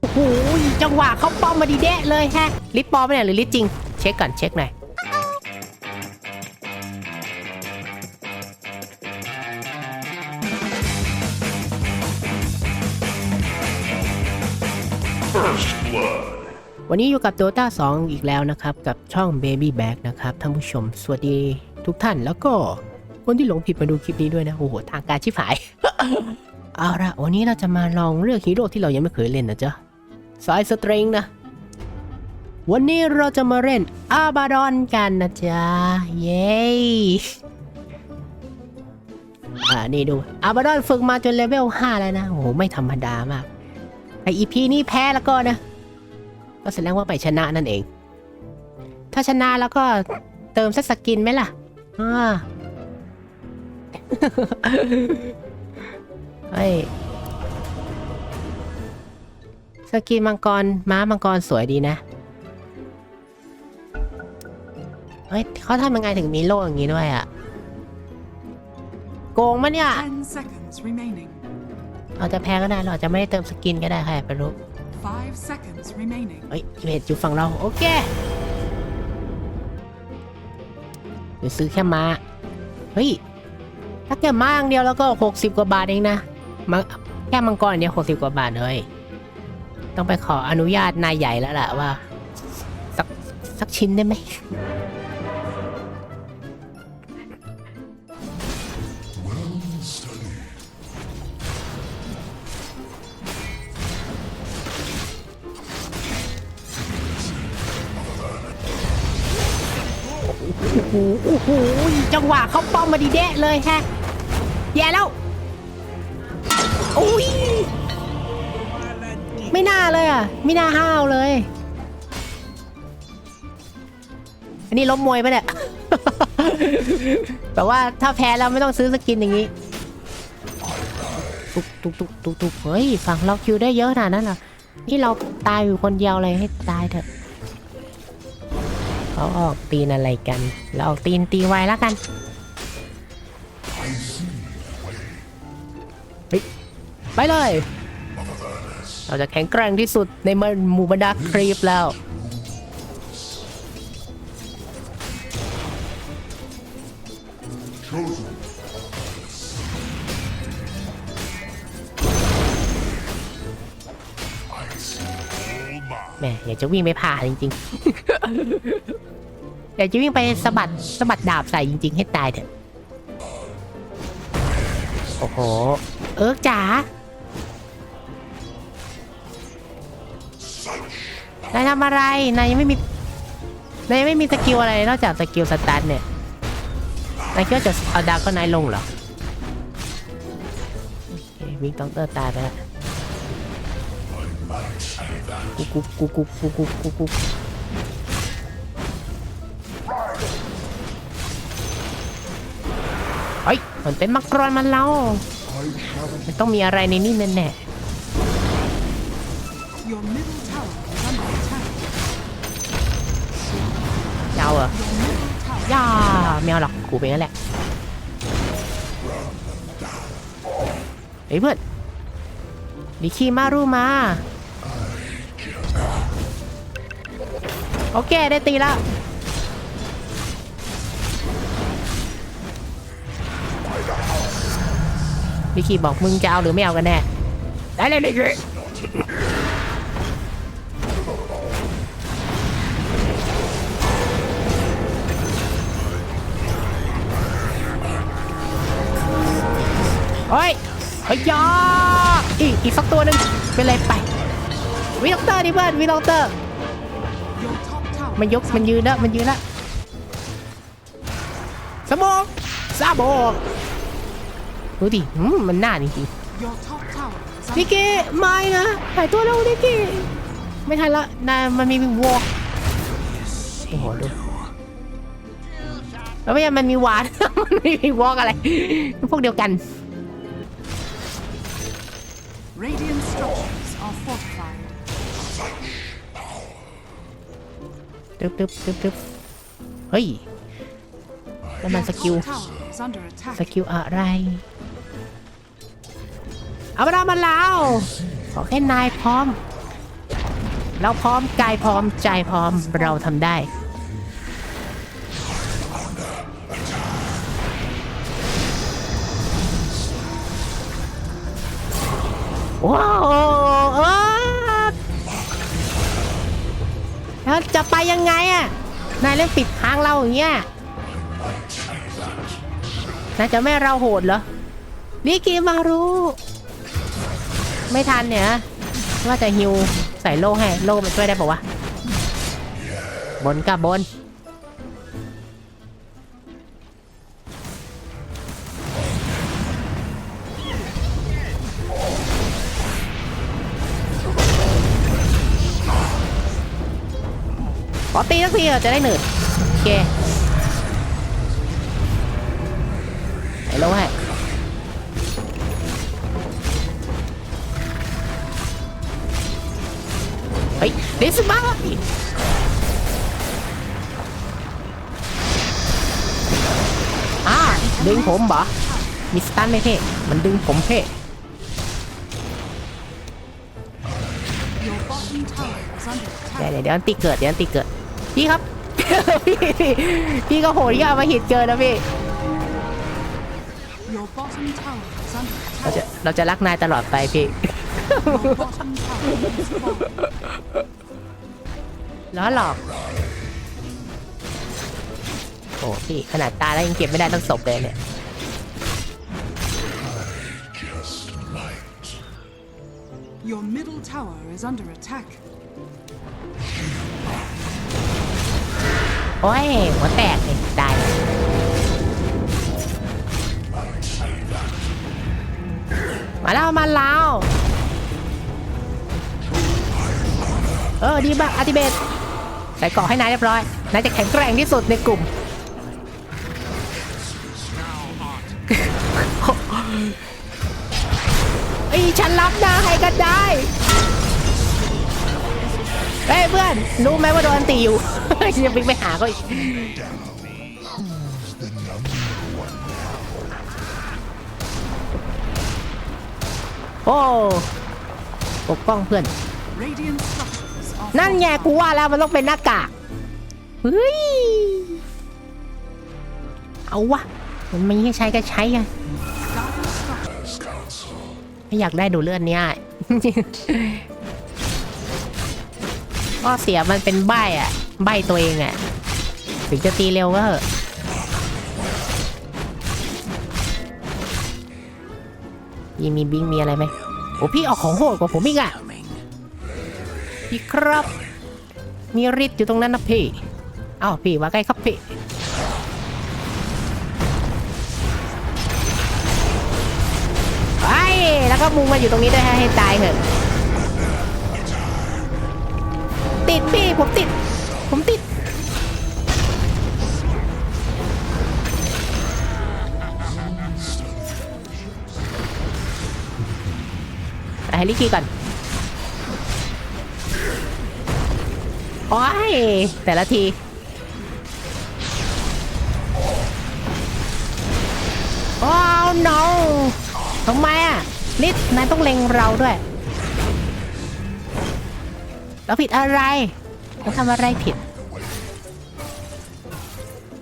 โอ้โหจังหวะเขาป้อมมาดีเดะเลยแฮะลิปปลอมปะเนี่ยหรือลิปจริง เช็คก่อนเช็คหน่อยวันนี้อยู่กับ Dota 2 อีกแล้วนะครับ กับช่อง Baby Back นะครับ ท่านผู้ชม สวัสดีทุกท่านแล้วก็คนที่หลงผิดมาดูคลิปนี้ด้วยนะ โอ้โห ทางการชิบหาย เอาละวันนี้เราจะมาลองเลือกฮีโร่ที่เรายังไม่เคยเล่นนะจ๊ะสายสตริงนะ วันนี้เราจะมาเล่นอาบาดอนกันนะจ๊ะ เย้อ่านี่ดูอาบาดอนฝึกมาจนเลเวล 5 แล้วนะ โอ้โห ไม่ธรรมดามากไออีพีนี้แพ้แล้วก็นะ ก็แสดงว่าไปชนะนั่นเอง ถ้าชนะแล้วก็เติมสักสกินไหมล่ะอ่า เฮ้ยสกินมังกร ม้ามังกรสวยดีนะ เฮ้ยเขาทำยังไงถึงมีโล่อย่างนี้ด้วยอะ่ะโกงมะเนี่ย Ten seconds remaining. เราจะแพ้ก็ได้เราอาจจะไม่ได้เติมสกินก็ได้ใครไปรู้ Five seconds remaining. เฮ้ยเวทอยู่ฝั่งเรา โอเคเดี๋ยวซื้อแค่ม้า เฮ้ย ถ้าแค่ม้าอย่างเดียวแล้วก็ 60 กว่าบาทเองนะ มาแค่มังกรอย่างเดียว60กว่าบาทเลย ต้องไปขออนุญาตนายใหญ่แล้วล่ะว่า สักสักชิ้นได้ไหมโอ้โหโอ้โหจังหวะเขาป้อมมาดีเดะเลยแฮะ แย่แล้ว อุ้ยไม่น่าเลยอะ ไม่น่าห้าวเลย อันนี้ล้มมวยปะเนี่ยแต่ว่าถ้าแพ้แล้วไม่ต้องซื้อสกินอย่างนี้ ตุกตุกตุกตุกตุกเฮ้ย ฝั่งเราคิวได้เยอะขนาดนั้นเหรอนี่เราตายอยู่คนเดียวเลยให้ตายเถอะเขาออกตีนอะไรกัน เราออกตีนตีไวแล้วกัน เฮ้ย ไปเลย เราจะแข็งแกร่งที่สุดในหมู่บรรดาครีปแล้ว แหม่อยากจะวิ่งไปผ่าจริงๆ อยากจะวิ่งไปสะบัดสะบัดดาบใส่จริง ๆ ให้ตายเถอะ โอ้โห เอิร์กจ๋า นายทำอะไร นายยังไม่มี นายไม่มีสกิลอะไรนอกจากสกิลสตาร์เนี่ย นายคิดว่าจะเอาดาวก็นายลงเหรอวิ่งต้องเตอร์ตาไปละกูกูกูกูกูกูกูกูเฮ้ยมันเป็นมักรอนมันล้วมันต้องมีอะไรในนี่แน่แน่ tower is under attack. ๆเจ้าเหรอย่าแมวหรอกกูเป็นนั่นแหละเฮ้ยเพื่อนดิคีมารูมา โอเค ได้ตีแล้วดิคีบอกมึงจะเอาหรือไม่เอากันแน่ ได้เลยดิคี ฮ้ยเฮ้ยยาอีกอีกสักตัวหนึ่งเป็นไรไปวิลอกเตอร์ดิเพื่อนวิลอกเตอร์มันยกมันยืนแล้วมันยืนแล้วสมองซาโบดูดิมันหน่าจริงๆนิกกี้ไม่นะหายตัวแล้วนิกกี้ไม่ทันละนายมันมีวอลโอ้โหดูแล้วไม่ใช่มันมีวานมันม่มีวอลอะไร พวกเดียวกัน Radiant structures are fortified. ตึ๊บตึ๊บตึ๊บตึ๊บเฮ้ยแล้วมัน Your สกิล top tower is under ส attack. กิลอะไร เอามาดามาแล้วขอแค่นายพร้อม เราพร้อมกายพร้อมใจพร้อมเราทำได้ ว้าวเออแล้วจะไปยังไงอะ นายเล่นปิดทางเราอย่างเงี้ยนายจะไม่เราโหดเหรอลิกิมารู้ไม่ทันเนี่ย ว่าจะฮิวใส่โล่ให้ โล่มันช่วยได้ปะวะ บนกับบน เถอะจะได้หนืดโอเคไอ้โล่ให้เฮ้ยเดสมาอ่าดึงผมเหรอมีสตันไหมเพ่มันดึงผมเพ่เดี๋ยวเดี๋ยวอันติเกิดเดี๋ยวอันติเกิด พี่ครับ พี่พี่พี่ก็โหดที่เอามาหิดเกินนะพี่ Your bottom tower is under เราจะ attack. เราจะรักนายตลอดไปพี่ Your bottom tower is falling. ล้อหลอก โอ้พี่ขนาดตายแล้วยังเก็บไม่ได้ตั้งศพเลยเนี่ย Your middle tower is under attack. โอ้ย หัวแตกเลยตายมาแล้วมาแล้วเออดีมากอาติเบตใส่เกาะให้นายเรียบร้อยนายจะแข็งแกร่งที่สุดในกลุ่มไอ้ฉันรับได้ก็ได้ เฮ้ยเพื่อน รู้ไหมว่าโดนอันตีอยู่ ยังไปไปหาเขาอีกโอ้ปกป้องเพื่อน นั่นไง fortified. กูว่าแล้วมันต้องเป็นหน้ากากเฮ้ยเอาวะมันมีให้ใช้ก็ใช้ไงไม่อยากได้ดูเลือดเนี่ย ก็เสียมันเป็นใบอะ ใบตัวเองอะ ถึงจะตีเร็วก็เถอะยี่มีบิงมีอะไรไหมโอ้พี่ออกของโหดกว่าผมอีกอะพี่ครับ มีฤทธิ์อยู่ตรงนั้นนะพี่เอ้าพี่ว่าไงครับพี่ไปแล้วก็มุงมาอยู่ตรงนี้ด้วยให้ตายเถอะ ลิกี้ก่อนโอ้ยแต่ละทีโอ้ no ทำไมอะนิดนายต้องเล็งเราด้วย เราผิดอะไร เราทำอะไรผิด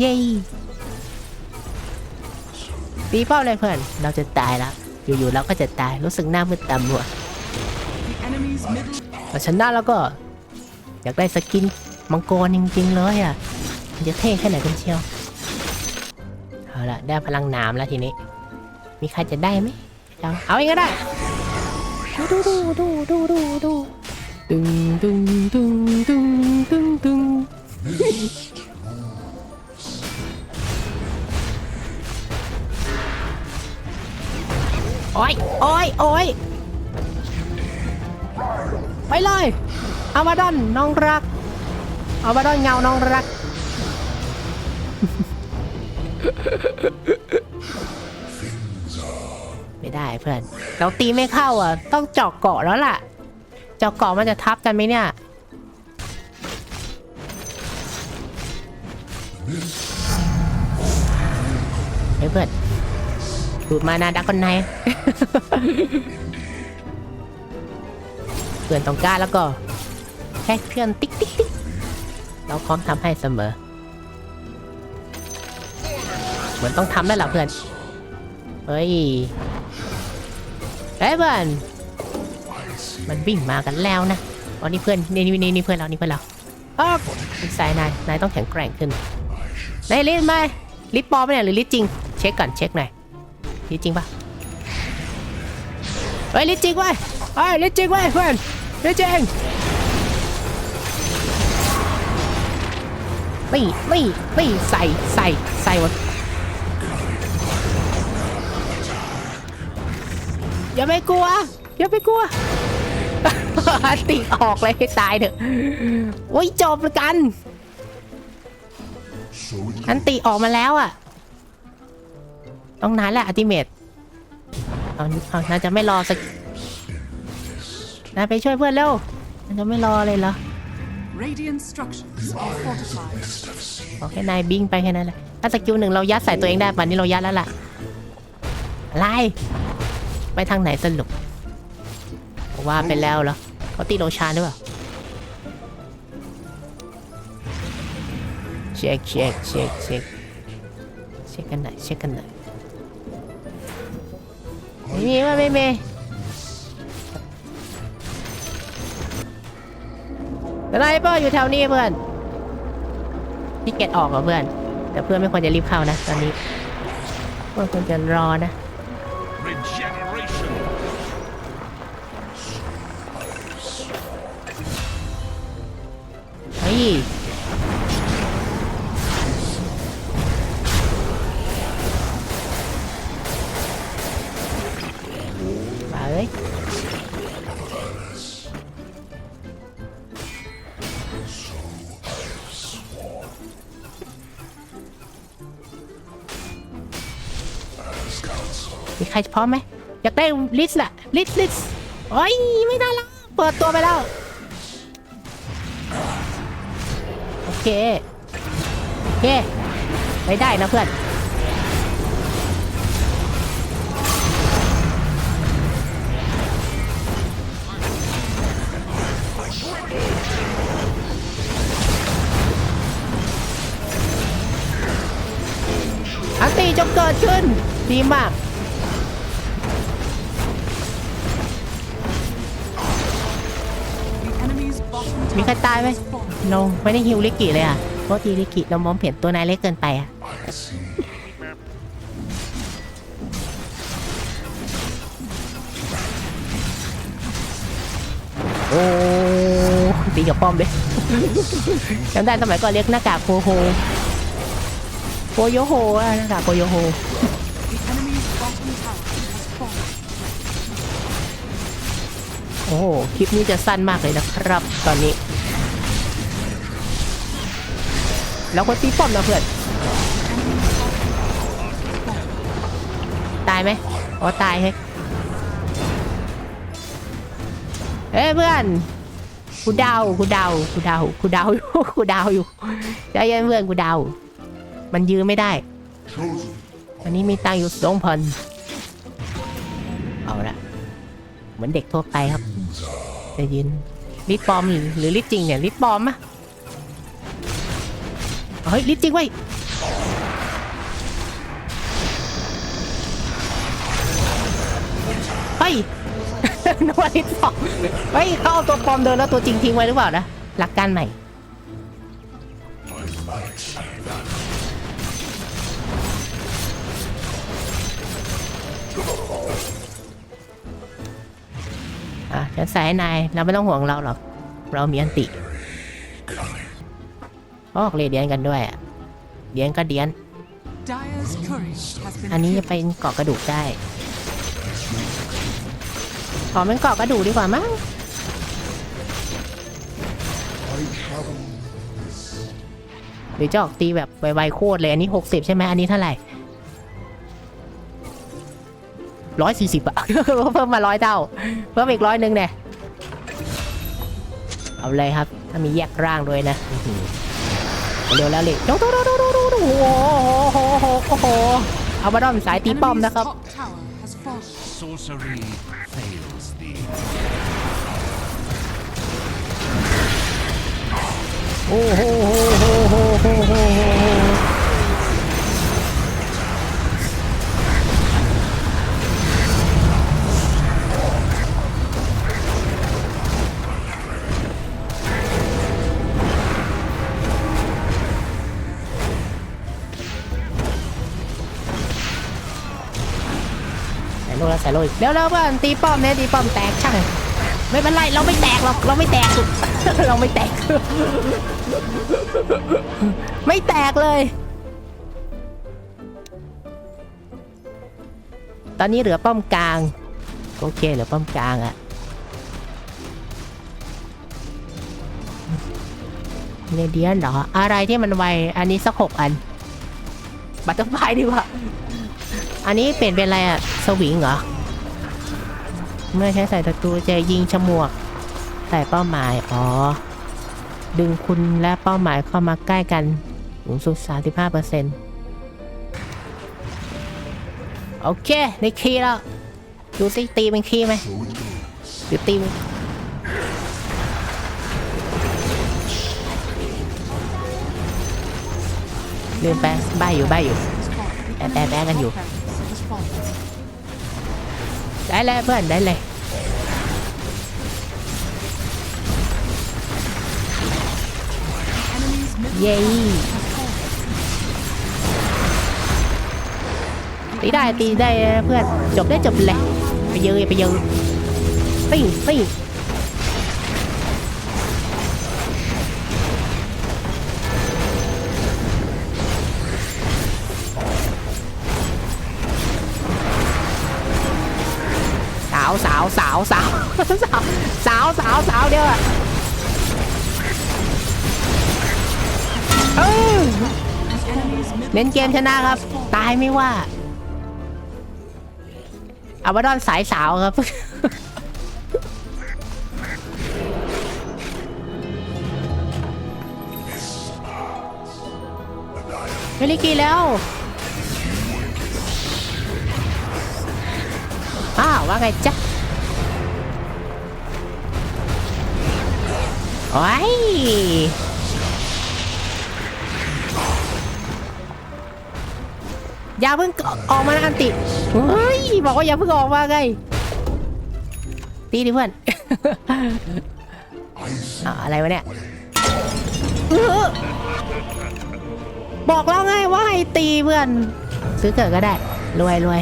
เย้ปีเป้าเลยเพื่อน เราจะตายแล้ว อยู่ๆเราก็จะตาย รู้สึกหน้ามืดตามัว The enemy's middle แต่ชนะแล้วก็ อยากได้สกินมังกรจริงๆเลยอะมันจะเท่แค่ไหนกันเชียว เอาละได้พลังหนามแล้วทีนี้ มีใครจะได้ไหมเอาเอาเองก็ได้ ดูดูดูดูดูดูดูตึงตึงตึงตึงตึงตึงโอ้ยโอ้ยโอ้ย ไปเลยอามาดอนน้องรักอามาดอนเงาน้องรัก ไม่ได้เพื่อน เราตีไม่เข้าอะ ต้องเจาะเกาะแล้วล่ะ เจาะเกาะมันจะทับกันไหมเนี่ยเฮ้ยเพื่อนดูดมานาดักคนใน พื่อนต้องการแล้วก็แค่เพื่อนติ๊กติ๊กติ๊กเราพร้อมทำให้เสมอ เหมือนต้องทำแล้วล่ะเพื่อน เฮ้ยเฮ้ยเพื่อนมันวิ่งมากันแล้วนะอ๋อนี่เพื่อนนี่นี่นี่เพื่อนเรานี่เพื่อนเราอ้าวสายนายนายต้องแข็งแกร่งขึ้นนายลิสไหมลิสปลอมไหมเนี่ยหรือลิสจริง เช็คก่อนเช็คหน่อยลิสจริงปะเฮ้ยลิสจริงเว้ยเฮ้ยลิสจริงเว้ยเพื่อน ลิสจริงไม่ไม่ไม่ใส่ใส่ใส่หมดอย่าไปกลัว อย่าไปกลัวติออกเลยให้ตายเถอะโอ้ยจบแล้วกัน อันติออกมาแล้วอะ ต้องนานแหละอัติเมตเอาเอาน่าจะไม่รอสักนายไปช่วยเพื่อนเร็วน่าจะไม่รอเลยเหรอ Radiant structures are fortified. บอกให้นายบิ้งไปแค่นั้นแหละ ถ้าสกิลหนึ่งเรายัดใส่ตัวเองได้ปันนี้เรายัดแล้วล่ะอะไรไปทางไหนสรุปว่าไปแล้วเหรอเขาตีโลชานหรือเปล่าเช็คเช็คเช็คเช็คเช็คกันหน่อยเช็คกันหน่อยไม่มีว่าไม่มี อะไรเปล่าอยู่แถวนี้เพื่อนพี่เกตออกเหรอเพื่อน แต่เพื่อนไม่ควรจะรีบเข้านะ ตอนนี้เพื่อนควรจะรอนะเฮ้ย รพร้อมไหมอยากได้ลิสต์ล่ะลิสลิสโอ้ยไม่ได้แล้วเปิดตัวไปแล้ว โอเค โอเค ไม่ได้นะเพื่อน อันตีจงเกิดขึ้น ดีมาก มีใครตายไหม has fallen. เราไม่ได้ฮิวลิกิเลยอะเพราะทีลิกิเรามองเห็นตัวนายเล็กเกินไปอะโอ้ตีกับป้อมเลยจำได้สมัยก่อนเรียกหน้ากากโคโฮโคโยโฮอะหน้ากากโคโยโฮ โอ้โห คลิปนี้จะสั้นมากเลยนะครับ ตอนนี้ แล้วคนตีป้อมนะเพื่อน ตายไหมอ๋อตายเฮ้ยเอ้ยเพื่อนกูเดากูเดากูเดากูเดาอยู่กูเดาอยู่ใจเย็นเพื่อนกูเดา มันยื้อไม่ได้ อันนี้มีตังค์อยู่สองพัน เหมือนเด็กทั่วไปครับจะยินลิดปลอมหรือลิดจริงเนี่ยลิดปลอมอะเฮ้ยลิดจริงไว้เฮ้ยนึกว่าลิดปลอมเฮ้ยเขาเอาตัวปลอมเดินแล้วตัวจริงทิ้งไว้หรือเปล่านะหลักการใหม่ ส่ให้นายเราไม่ต้องห่วงเราหรอก เรามีอันติออกเลยเดียนกันด้วยอะเดียนก็เดียน อันนี้จะ killed. เป็นเกาะกระดูกได้ขอเป็นเกาะกระดูกดีกว่ามั้งหรือจะออกตีแบบไวๆโคตรเลย อันนี้ 60 ใช่ไหมอันนี้เท่าไหร่ร้อยสี่สิบอะเพิ่มมาร้อยเท่า เพิ่มอีกร้อยหนึ่งเนี่ย เอาเลยครับ ถ้ามีแยกร่างด้วยนะอื้อหือเร็วแล้วเลยโดโดโดโดโดโดโดโอ้โหโอ้โหโอ้โหโอ้โหเอามาดอมสายตีป้อม Enemy's นะครับ top tower has fallen. sorcery fails thee. โอ้โหโหโหโหโหโหโห โลแล้วใส่โลอีกเร็วๆเพื่อนตีป้อมเนี่ยตีป้อมแตกช่างไม่เป็นไรเราไม่แตกหรอกเราไม่แตกเราไม่แตก ไม่แตกเลย ตอนนี้เหลือป้อมกลาง โอเคเหลือป้อมกลางอะเรเดียนเหรอ อะไรที่มันไว อันนี้สักหกอัน บัตเตอร์ไฟดีกว่า อันนี้เปลี่ยนเป็นอะไรอะสวิงเหรอ เมื่อใช้ใส่ศัตรูจะยิงฉมวกใส่เป้าหมาย อ๋อ ดึงคุณและเป้าหมายเข้ามาใกล้กันสูงสุด 35%โอเค ในคีแล้ว ดูสิตีเป็นคีไหมหรือตีลืมไปบ้าอยู่บ้าอยู่ The Bad, bad, bad on you. offense has fallen. ได้เลยเพื่อนได้เลยเย้ตีได้ตีได้เพื่อนจบได้จบเลยไปเยอะไปเยอะตีตีาวสาวสาวสาวสาวสาวเดียวอะเน้นเกมชนะครับ ตายไม่ว่าอาบดอนสายสาวครับไม่ได้กินแล้ว อ้าวว่าไงจ๊ะ โอ้ยอย่าเพิ่งออกมานะอันติเฮ้ยบอกว่าอย่าเพิ่งออกมาไงตีดิเพื่อนอ่าอะไรวะเนี่ยเออบอกแล้วไงว่าให้ตีเพื่อน ซื้อเกิดก็ได้ รวยรวย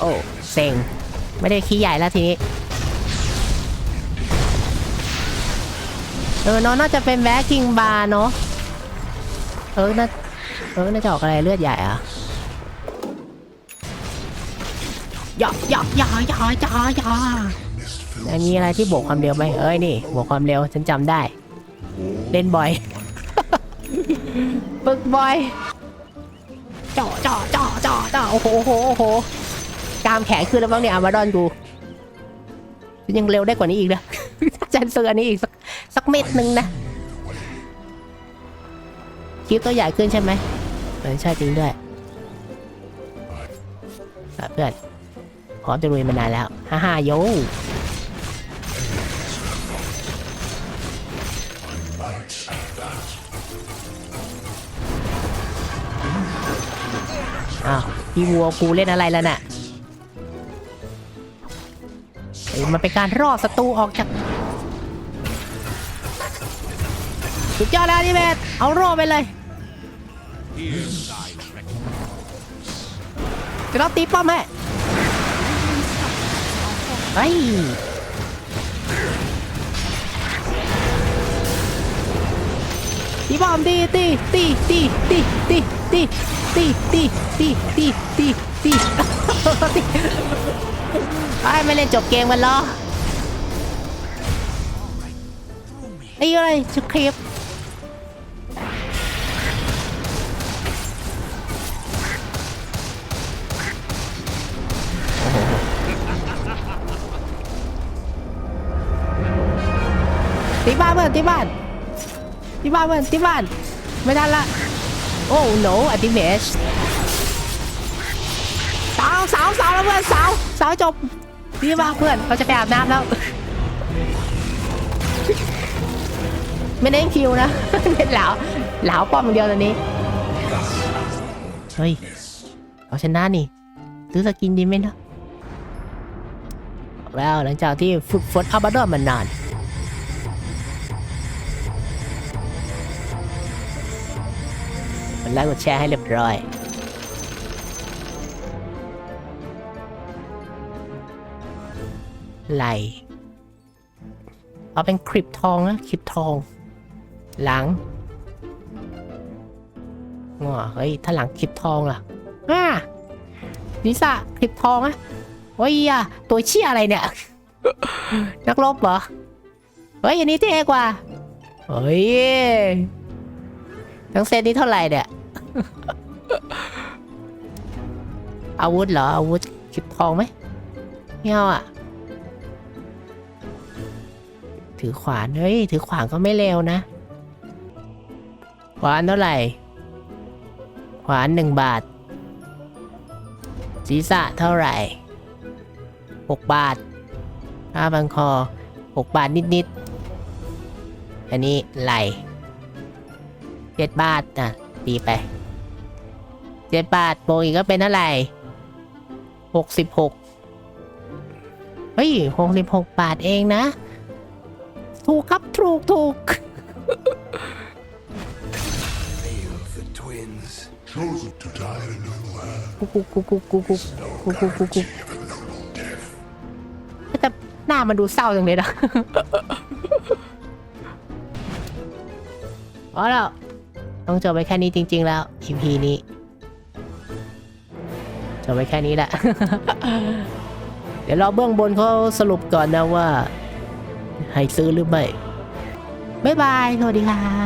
โอ้เซ็ง ไม่ได้ขี้ใหญ่แล้วทีนี้ เออน้องน่าจะเป็นแวะกิงบาร์เนาะเออน่าเออน่าจะออกอะไรเลือดใหญ่อะอย่าอย่าอยอยอยอย่าอันนี้อะไรที่บวกความเร็วไหมเอ้ยนี่บวกความเร็วฉันจำได้ เล่นบ่อยฝึกบ่อยจ่อจ่อจ่อจ่อจ่อโอ้โหโอ้โหโอ้โหกามแขนขึ้นแล้วบ้างเนี่ยอามาดอนกูยังเร็วได้กว่านี้อีกนะถ้าฉันเสืออันนี้อีกสักสักเม็ดหนึ่งนะคลิปตัวใหญ่ขึ้นใช่ไหมเออใช่จริงด้วยเพื่อนพร้อมจะลุยมานานแล้วฮ่าฮ่าโยอ้าวพี่วัวกูเล่นอะไรแล้วน่ะเอ้ยมันเป็นการรอดศัตรูออกจาก สุดยอดแล้วนี่เบสเอาโร่ไปเลยจะต้องตีป้อมให้เฮ้ตีป้อมตีตีตีตีตีตีตีตีตีตีตีตีตีตีไอ้ไม่เล่นจบเกมกันหรอไอ้อะไรสคริป เพื่อนตีบ้านตีบ้านเพื่อนตีบ้าน ไม่ทันละ โอ้ no อัติเมชสาวสาวสาวแล้วเพื่อนสาวสาวจบดีมากเพื่อนเราจะไปอาบน้ำแล้ว ไม่ได้คิวนะเล่นเหลาเหลาป้อมเดียวตอนนี้เฮ้ยเอาชนะนี่ซื้อสกินดีไหมนะแล้วหลังจากที่ฝึกฝนอาบาดอนมานาน ไลค์กดแชร์ให้เรียบร้อยไหลเอาเป็นคลิปทองนะคลิปทอง หลังงอเฮ้ยถ้าหลังคลิปทองล่ะอ่านิสะคลิปทองอะโอ้ยอะตัวเชี่ยอะไรเนี่ย นักรบเหรอ เฮ้ยอันนี้เท่กว่าเฮ้ยทั้งเซตนี้เท่าไหร่เนี่ย อาวุธเหรอ อาวุธคลิปทองไหมไม่เอาอะ ถือขวาน เฮ้ย ถือขวานก็ไม่เลวนะ ขวานเท่าไหร่ ขวานหนึ่งบาท ศีรษะเท่าไหร่หกบาทผ้าบังคอหกบาทนิดๆ อันนี้ไหลเจ็ดบาทอะตีไป เจ็ดบาทโปรอีกก็เป็นอะไรหกสิบหกเฮ้ยหกสิบหกบาทเองนะ ถูกครับถูกถูก chosen to die in a new land. แต่หน้ามันดูเศร้าจังเลยนะเอาแล้วต้องจบไปแค่นี้จริง ๆ แล้ว EP นี้ จะไปแค่นี้แหละ เดี๋ยวรอเบื้องบนเขาสรุปก่อนนะว่า ให้ซื้อหรือไม่ บ๊ายบาย สวัสดีค่ะ